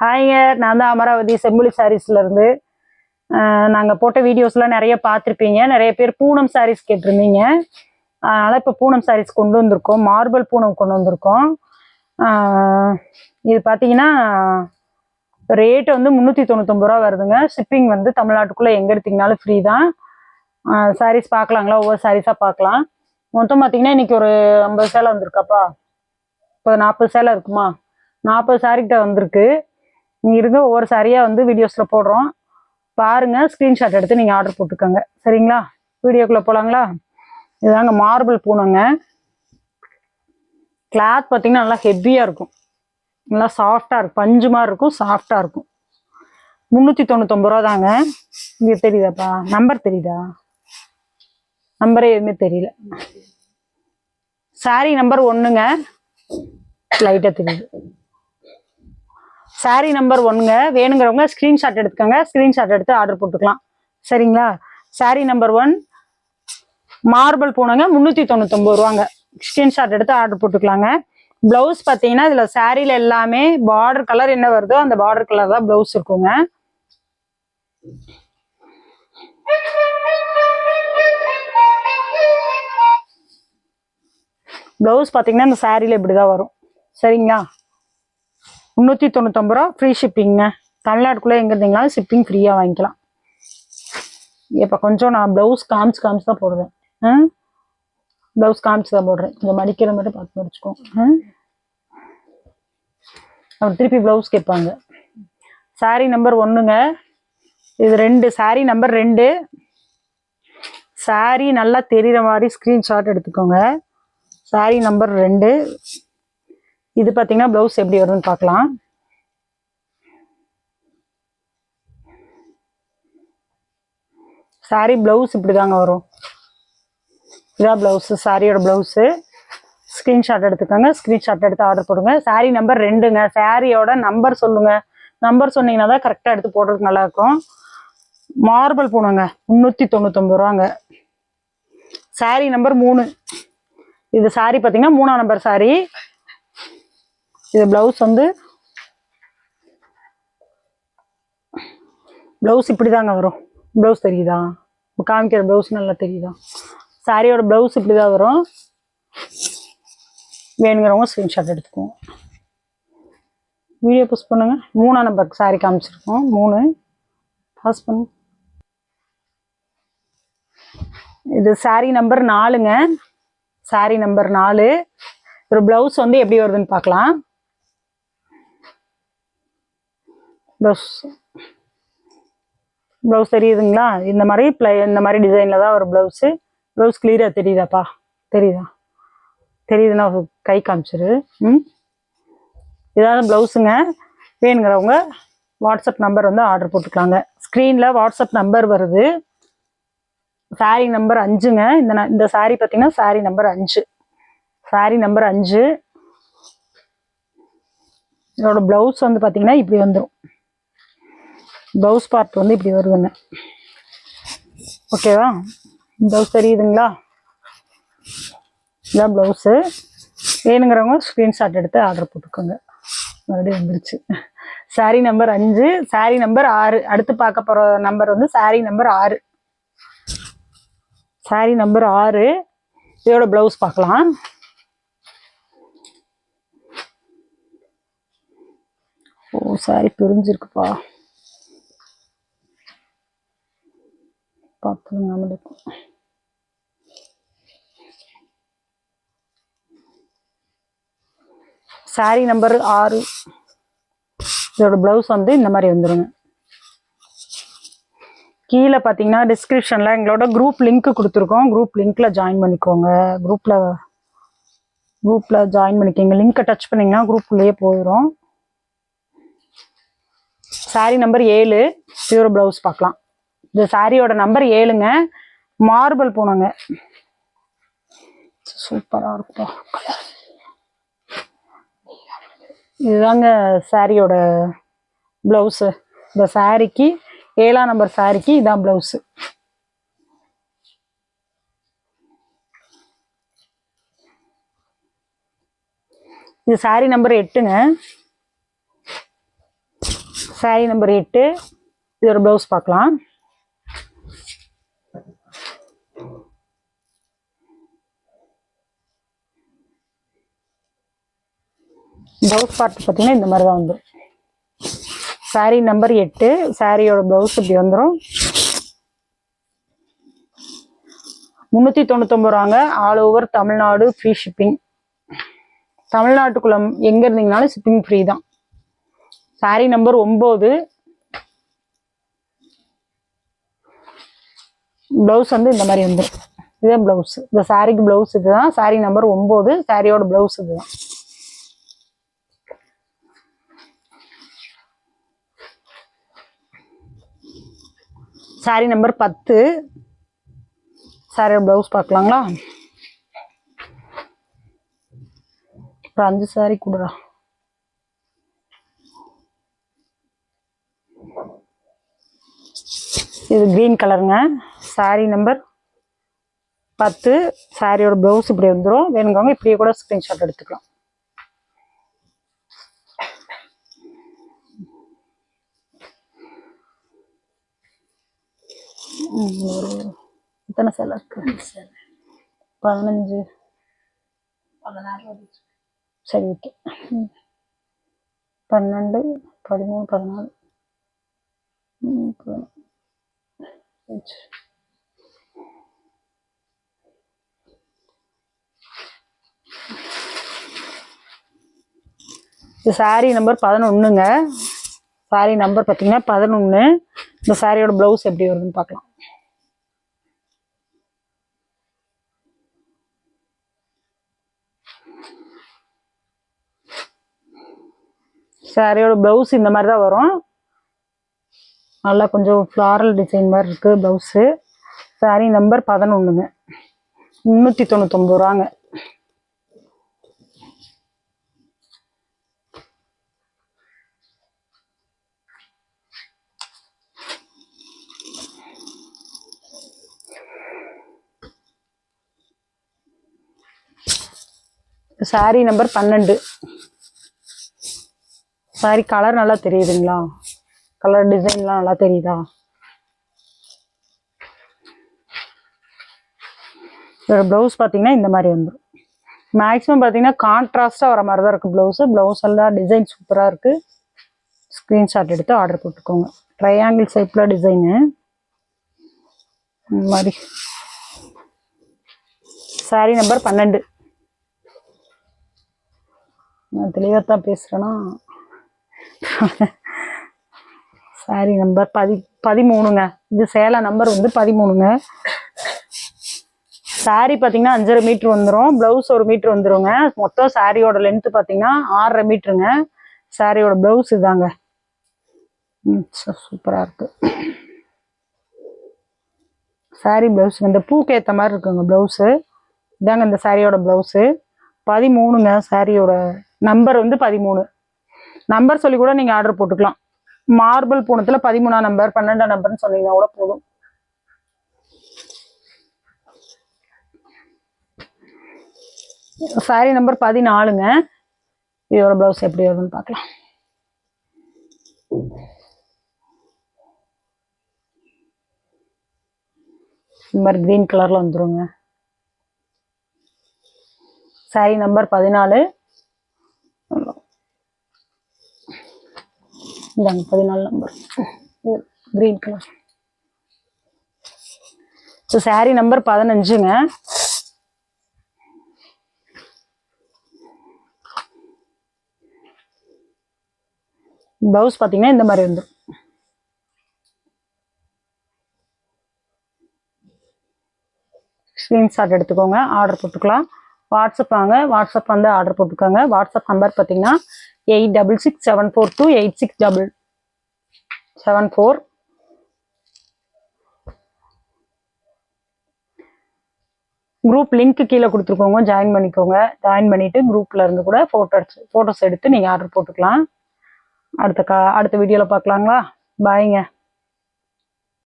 ஹாய்ங்க நான் தான் அமராவதி செம்புலி சாரீஸ்ல இருந்து. போட்ட வீடியோஸ்லாம் நிறைய பார்த்துருப்பீங்க. நிறைய பேர் பூனம் சாரீஸ் கேட்டிருந்தீங்க. அதனால் இப்போ பூனம் சாரீஸ் கொண்டு வந்திருக்கோம். மார்பிள் பூனம் கொண்டு வந்திருக்கோம். இது பார்த்தீங்கன்னா ரேட்டு வந்து முந்நூற்றி தொண்ணூத்தொம்பது ரூபா வருதுங்க. ஷிப்பிங் வந்து தமிழ்நாட்டுக்குள்ளே எங்கே எடுத்தீங்கனாலும் ஃப்ரீ தான். சாரீஸ் பார்க்கலாங்களா? ஒவ்வொரு சாரீஸாக பார்க்கலாம். மொத்தம் பார்த்தீங்கன்னா இன்னைக்கு ஒரு ஐம்பது சேலை வந்திருக்காப்பா? இப்போ நாற்பது சேலை இருக்குமா? நாற்பது சாரிக்கிட்ட வந்திருக்கு. நீங்கள் இருங்க ஒவ்வொரு சாரியாக வந்து வீடியோஸில் போடுறோம். பாருங்கள் ஸ்க்ரீன்ஷாட் எடுத்து நீங்கள் ஆர்டர் போட்டுக்கோங்க. சரிங்களா? வீடியோக்குள்ளே போகலாங்களா இதுதாங்க மார்பிள் பூனங்க. கிளாத் பார்த்தீங்கன்னா நல்லா ஹெவியாக இருக்கும். நல்லா சாஃப்டாக இருக்கும். பஞ்சு மாதிரி இருக்கும் சாஃப்டாக இருக்கும். முந்நூற்றி தொண்ணூத்தொம்பது ரூபா தாங்க. இங்கே தெரியுதாப்பா? நம்பர் தெரியுதா? நம்பரே எதுவுமே தெரியல. சாரி நம்பர் ஒன்றுங்க லைட்டாக தெரியுது. சாரி நம்பர் ஒன்னுங்க வேணுங்கிறவங்க ஸ்க்ரீன்ஷாட் எடுத்துக்கோங்க. ஸ்க்ரீன்ஷாட் எடுத்து ஆர்டர் போட்டுக்கலாம். சரிங்களா? சாரி நம்பர் ஒன் மார்பிள் பூனைங்க. முந்நூற்றி தொண்ணூத்தொம்பது ரூபாங்க. ஸ்க்ரீன்ஷாட் எடுத்து ஆர்டர் போட்டுக்கலாங்க. ப்ளவுஸ் பார்த்தீங்கன்னா இதில் சாரியில் எல்லாமே பார்டர் கலர் என்ன வருதோ அந்த பார்டர் கலர் தான் ப்ளவுஸ் இருக்குங்க. ப்ளவுஸ் பார்த்தீங்கன்னா இந்த சாரியில் இப்படி தான் வரும். சரிங்களா? முந்நூற்றி தொண்ணூத்தொம்பது ரூபா ஃப்ரீ ஷிப்பிங்க தமிழ்நாட்டுக்குள்ளே எங்கே இருந்தீங்களாலும் ஷிப்பிங் ஃப்ரீயாக வாங்கிக்கலாம். இப்போ கொஞ்சம் நான் ப்ளவுஸ் காமிச்சு காமிச்சு தான் போடுவேன். ஆ? ப்ளவுஸ் காமிச்சு தான் போடுறேன். கொஞ்சம் மடிக்கிற மாதிரி பார்த்து முடிச்சுக்கோ. ஆ? அப்புறம் திருப்பி ப்ளவுஸ் கேட்பாங்க. சாரி நம்பர் ஒன்றுங்க இது ரெண்டு. சாரி நம்பர் ரெண்டு. சாரி நல்லா தெரிகிற மாதிரி ஸ்க்ரீன்ஷாட் எடுத்துக்கோங்க. சாரி நம்பர் ரெண்டு. இது பார்த்தீங்கன்னா ப்ளவுஸ் எப்படி வருதுன்னு பார்க்கலாம் சாரி ப்ளவுஸ் இப்படி தாங்க வரும். இதான் ப்ளவுஸு சாரியோட ப்ளவுஸு ஸ்க்ரீன்ஷாட் எடுத்துக்கோங்க ஸ்க்ரீன்ஷாட் எடுத்து ஆர்டர் போடுங்க. சாரி நம்பர் ரெண்டுங்க. சாரியோட நம்பர் சொல்லுங்க. நம்பர் சொன்னீங்கன்னா தான் கரெக்டாக எடுத்து போடுறதுக்கு நல்லாயிருக்கும். மார்பிள் பூணுங்க முந்நூற்றி தொண்ணூத்தொம்பது ரூபாங்க. சாரி நம்பர் மூணு. இது சாரி பார்த்தீங்கன்னா மூணாம் நம்பர் சாரி இது ப்ளவுஸ் வந்து ப்ளவுஸ் இப்படி தாங்க வரும். ப்ளவுஸ் தெரியுதா? காமிக்கிற ப்ளவுஸ் நல்லா தெரியுதா? சாரியோட ப்ளவுஸ் இப்படி தான் வரும். வேணுங்கிறவங்க ஸ்க்ரீன்ஷாட் எடுத்துக்குவோம். வீடியோ போஸ்ட் பண்ணுங்க. மூணாம் நம்பருக்கு சாரி காமிச்சிருக்கோம். மூணு. பாஸ் பண்ணு. இது சாரி நம்பர் நாலுங்க. சாரி நம்பர் நாலு. ஒரு ப்ளவுஸ் வந்து எப்படி வருதுன்னு பார்க்கலாம். ப்ளவுஸ் ப்ளவுஸ் தெரியுதுங்களா? இந்த மாதிரி ப்ளை இந்த மாதிரி டிசைனில் தான் ஒரு ப்ளவுஸு ப்ளவுஸ் கிளியராக தெரியுதாப்பா? தெரியுதா? தெரியுதுன்னா ஒரு கை காமிச்சிரு. ம்? இதாவது ப்ளவுஸுங்க வேணுங்கிறவங்க வாட்ஸ்அப் நம்பர் வந்து ஆர்டர் போட்டுக்கலாங்க. ஸ்க்ரீனில் வாட்ஸ்அப் நம்பர் வருது. சாரி நம்பர் அஞ்சுங்க. இந்த ந- இந்த சாரி பார்த்தீங்கன்னா சாரி நம்பர் அஞ்சு. சாரி நம்பர் அஞ்சு. இதோட ப்ளவுஸ் வந்து பார்த்தீங்கன்னா இப்படி வந்துடும் ப்ளவுஸ் பார்ட் வந்து இப்படி வருதுங்க. ஓகேவா ப்ளவுஸ் தெரியுதுங்களா? இதான் ப்ளவுஸு வேணுங்கிறவங்க ஸ்க்ரீன்ஷாட் எடுத்து ஆர்டர் போட்டுக்கோங்க. மறுபடியும் வந்துருச்சு. சாரி நம்பர் அஞ்சு சாரி நம்பர் ஆறு. அடுத்து பார்க்க போகிற நம்பர் வந்து சாரி நம்பர் ஆறு. சாரி நம்பர் ஆறு. இதோட ப்ளவுஸ் பார்க்கலாம். ஓ சாரி பிரிஞ்சிருக்குப்பா. பார்த்துருங்க நம்மளுக்கு சாரி நம்பர் ஆறு. இதோட ப்ளவுஸ் வந்து இந்த மாதிரி வந்துருங்க. கீழே பார்த்தீங்கன்னா டிஸ்கிரிப்ஷனில் எங்களோட குரூப் லிங்க்கு கொடுத்துருக்கோம். குரூப் லிங்க்கில் ஜாயின் பண்ணிக்கோங்க. குரூப்பில் குரூப்பில் ஜாயின் பண்ணிக்கோங்க லிங்க்கை டச் பண்ணிங்கன்னா குரூப்லேயே போயிடும் சாரி நம்பர் ஏழு. இதோட ப்ளவுஸ் பார்க்கலாம். இந்த சாரியோட நம்பர் ஏழுங்க. மார்பிள் பூனங்க சூப்பராக இருக்கும் இதுதாங்க சாரியோட ப்ளவுஸு இந்த சாரிக்கு ஏழாம் நம்பர் சாரிக்கு இதான் ப்ளவுஸு இது சாரி நம்பர் எட்டுங்க. சாரி நம்பர் எட்டு. இதோட ப்ளவுஸ் பார்க்கலாம். ப்ளவுஸ் பார்ட் பார்த்தீங்கன்னா இந்த மாதிரி தான் வந்துடும் சாரீ நம்பர் எட்டு சாரியோட ப்ளவுஸ் இப்படி வந்துடும் முந்நூற்றி தொண்ணூத்தொம்பது ரூபாங்க. All over Tamil Nadu free shipping தமிழ்நாட்டுக்குள்ள எங்கே இருந்தீங்கனாலும் ஷிப்பிங் ஃப்ரீ தான். சாரி நம்பர் ஒம்பது ப்ளவுஸ் வந்து இந்த மாதிரி வந்துடும் இதுதான் ப்ளவுஸ் இந்த சாரிக்கு ப்ளவுஸ் இதுதான். சாரி நம்பர் ஒம்பது சாரியோட ப்ளவுஸ் இதுதான். சாரி நம்பர் பத்து. சாரியோட ப்ளவுஸ் பார்க்கலாங்களா? ஒரு அஞ்சு சாரி கொடுறா இது க்ரீன் கலருங்க சாரி நம்பர் பத்து. சாரியோட ப்ளவுஸ் இப்படி வந்துடும் வேணுங்கவங்க இப்படியே கூட ஸ்க்ரீன்ஷாட் எடுத்துக்கலாம். ஒரு எத்தனை சேலை இருக்கு? பதினஞ்சு. சரி ஓகே பன்னெண்டு பதிமூணு பதினாலு. சாரி நம்பர் பதினொன்றுங்க சாரி நம்பர் பார்த்தீங்கன்னா பதினொன்று இந்த சாரியோட ப்ளவுஸ் எப்படி வருதுன்னு பார்க்கலாம். சாரியோட ப்ளவுஸ் இந்த மாதிரி தான் வரும். நல்லா கொஞ்சம் ஃப்ளாரல் டிசைன் மாதிரி இருக்குது ப்ளவுஸு சாரி நம்பர் பதினொன்றுங்க முந்நூற்றி தொண்ணூத்தொம்பது ரூபாங்க. சாரி நம்பர் பன்னெண்டு. சாரி கலர் நல்லா தெரியுதுங்களா? கலர் டிசைன்லாம் நல்லா தெரியுதா? இதோட ப்ளவுஸ் பார்த்தீங்கன்னா இந்த மாதிரி வந்துடும் மேக்ஸிமம் பார்த்தீங்கன்னா கான்ட்ராஸ்டாக வர மாதிரி தான் இருக்குது ப்ளவுஸு ப்ளவுஸ் எல்லாம் டிசைன் சூப்பராக இருக்குது ஸ்க்ரீன்ஷாட் எடுத்து ஆர்டர் போட்டுக்கோங்க. ட்ரையாங்கிள் ஷேப்பில் டிசைனு இந்த மாதிரி. சாரி நம்பர் பன்னெண்டு. நான் தெளிவாக தான் பேசுகிறேன்னா சாரி நம்பர் பதி பதிமூணுங்க. இது சேலை நம்பர் வந்து பதிமூணுங்க. சாரி பார்த்தீங்கன்னா அஞ்சரை மீட்ரு வந்துடும் ப்ளவுஸ் ஒரு மீட்ரு வந்துருங்க. மொத்தம் சாரியோட லென்த்து பார்த்தீங்கன்னா ஆறரை மீட்ருங்க சாரியோட ப்ளவுஸ் இதாங்க. ம் சூப்பராக இருக்குது சாரி ப்ளவுஸ் இந்த பூக்கு ஏற்ற மாதிரி இருக்குங்க ப்ளவுஸு இதாங்க இந்த சாரியோட ப்ளவுஸு பதிமூணுங்க சாரியோட நம்பர் வந்து பதிமூணு. நம்பர் சொல்லி கூட நீங்கள் ஆர்டர் போட்டுக்கலாம். மார்பிள் பூனத்தில் பதிமூணாம் நம்பர் பன்னெண்டாம் நம்பர்னு சொன்னீங்கன்னா கூட போதும். சாரி நம்பர் பதினாலுங்க. இதோட ப்ளவுஸ் எப்படி வருதுன்னு பார்க்கலாம். இந்த மாதிரி க்ரீன் கலரில் வந்துருங்க. சாரி நம்பர் பதினாலு. இந்தாங்க பதினாலு number green colour so sari number பதினஞ்சுங்க. Blouse பார்த்தீங்கன்னா இந்த மாதிரி வந்துடும் ஸ்க்ரீன்ஷாட் எடுத்துக்கோங்க ஆர்டர் போட்டுக்கலாம். வாட்ஸ்அப் வாங்க. வாட்ஸ்அப் வந்து ஆர்டர் போட்டுக்கோங்க. வாட்ஸ்அப் நம்பர் பார்த்தீங்கன்னா eight double six seven four two eight six double seven four group link கீழே கொடுத்துருக்கோங்க. ஜாயின் பண்ணிக்கோங்க. ஜாயின் பண்ணிவிட்டு குரூப்பில் இருந்து கூட ஃபோட்டோ ஃபோட்டோஸ் எடுத்து நீங்கள் ஆர்டர் போட்டுக்கலாம். அடுத்த கா அடுத்த வீடியோவில் பார்க்கலாங்களா? பாய்ங்க